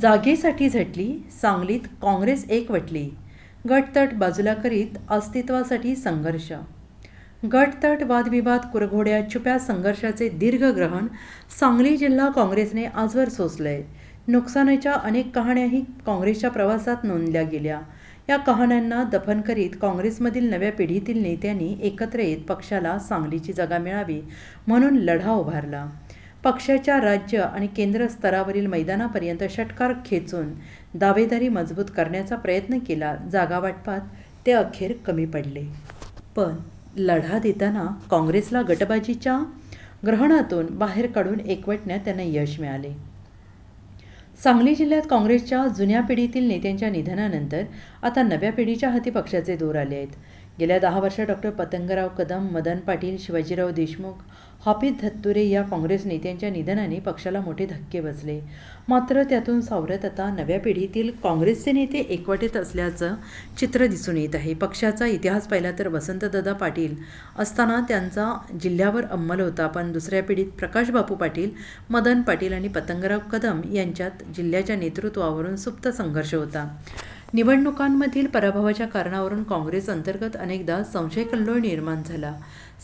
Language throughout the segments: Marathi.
जागेसाठी झटली सांगलीत काँग्रेस एकवटली गटतट बाजूला करीत अस्तित्वासाठी संघर्ष. गटतट वादविवाद कुरघोड्या छुप्या संघर्षाचे दीर्घग्रहण सांगली जिल्हा काँग्रेसने आजवर सोसलंय नुकसानाच्या अनेक कहाण्याही काँग्रेसच्या प्रवासात नोंदल्या गेल्या. या कहाण्यांना दफन करीत काँग्रेसमधील नव्या पिढीतील नेत्यांनी एकत्र येत पक्षाला सांगलीची जागा मिळावी म्हणून लढा उभारला. पक्षाच्या राज्य आणि केंद्र स्तरावरील मैदानापर्यंत षटकार खेचून दावेदारी मजबूत करण्याचा प्रयत्न केला. जागा वाटपात ते अखेर कमी पडले. पण लढा देताना काँग्रेसला गटबाजीच्या ग्रहणातून बाहेर काढून एकवटण्यात त्यांना यश मिळाले. सांगली जिल्ह्यात काँग्रेसच्या जुन्या पिढीतील नेत्यांच्या निधनानंतर आता नव्या पिढीच्या हाती पक्षाचे दोर आले आहेत. गेल्या दहा वर्षात डॉक्टर पतंगराव कदम मदन पाटील शिवाजीराव देशमुख हॉफिज धत्तुरे या काँग्रेस नेत्यांच्या निधनाने पक्षाला मोठे धक्के बसले. मात्र त्यातून सावरत आता नव्या पिढीतील काँग्रेसचे नेते एकवटीत असल्याचं चित्र दिसून येत आहे. पक्षाचा इतिहास पाहिला तर वसंतदादा पाटील असताना त्यांचा जिल्ह्यावर अंमल होता पण दुसऱ्या पिढीत प्रकाश बापू पाटील मदन पाटील आणि पतंगराव कदम यांच्यात जिल्ह्याच्या नेतृत्वावरून सुप्त संघर्ष होता. निवडणुकांमधील पराभवाच्या कारणावरून काँग्रेस अंतर्गत अनेकदा संशयकल्लोळ निर्माण झाला.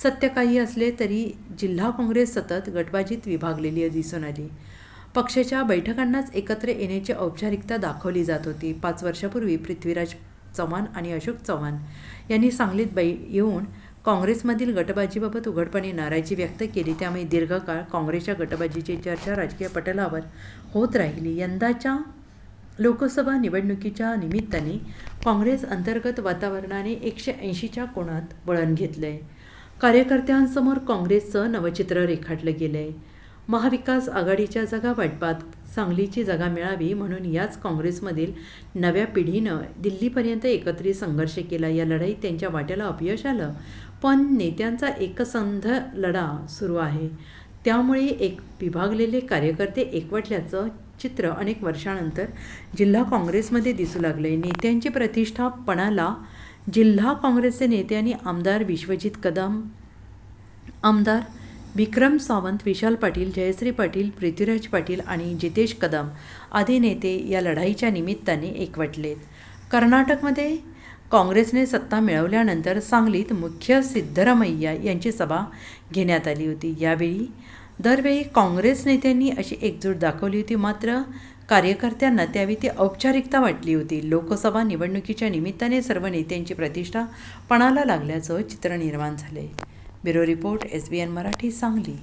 सत्य काही असले तरी जिल्हा काँग्रेस सतत गटबाजीत विभागलेली दिसून आली. पक्षाच्या बैठकांनाच एकत्र येण्याची औपचारिकता दाखवली जात होती. पाच वर्षापूर्वी पृथ्वीराज चव्हाण आणि अशोक चव्हाण यांनी सांगलीत बै येऊन काँग्रेसमधील गटबाजीबाबत उघडपणे नाराजी व्यक्त केली. त्यामुळे दीर्घकाळ काँग्रेसच्या गटबाजीची चर्चा राजकीय पटलावर होत राहिली. यंदाच्या लोकसभा निवडणुकीच्या निमित्ताने काँग्रेस अंतर्गत वातावरणाने एकशे ऐंशीच्या कोणात वळण घेतलं आहे कार्यकर्त्यांसमोर काँग्रेसचं नवचित्र रेखाटलं गेलं आहे महाविकास आघाडीच्या जागा वाटपात सांगलीची जागा मिळावी म्हणून याच काँग्रेसमधील नव्या पिढीनं दिल्लीपर्यंत एकत्रित संघर्ष केला. या लढाईत त्यांच्या वाट्याला अपयश आलं. पण नेत्यांचा एकसंध लढा सुरू आहे. त्यामुळे एक विभागलेले कार्यकर्ते एकवटल्याचं चित्र अनेक वर्षानंतर जिल्हा काँग्रेसमध्ये दिसू लागले. नेत्यांची प्रतिष्ठापणाला जिल्हा काँग्रेसचे नेते आणि आमदार विश्वजित कदम आमदार विक्रम सावंत विशाल पाटील जयश्री पाटील पृथ्वीराज पाटील आणि जितेश कदम आदी नेते या लढाईच्या निमित्ताने एकवटलेत. कर्नाटकमध्ये काँग्रेसने सत्ता मिळवल्यानंतर सांगलीत मुख्य सिद्धरमैया यांची सभा घेण्यात आली होती. यावेळी दरवेळी काँग्रेस नेत्यांनी अशी एकजूट दाखवली होती. मात्र कार्यकर्त्यांना त्यावेळी ती औपचारिकता वाटली होती. लोकसभा निवडणुकीच्या निमित्ताने सर्व नेत्यांची प्रतिष्ठा पणाला लागल्याचं चित्र निर्माण झाले bureau report S B N Marathi Sangli.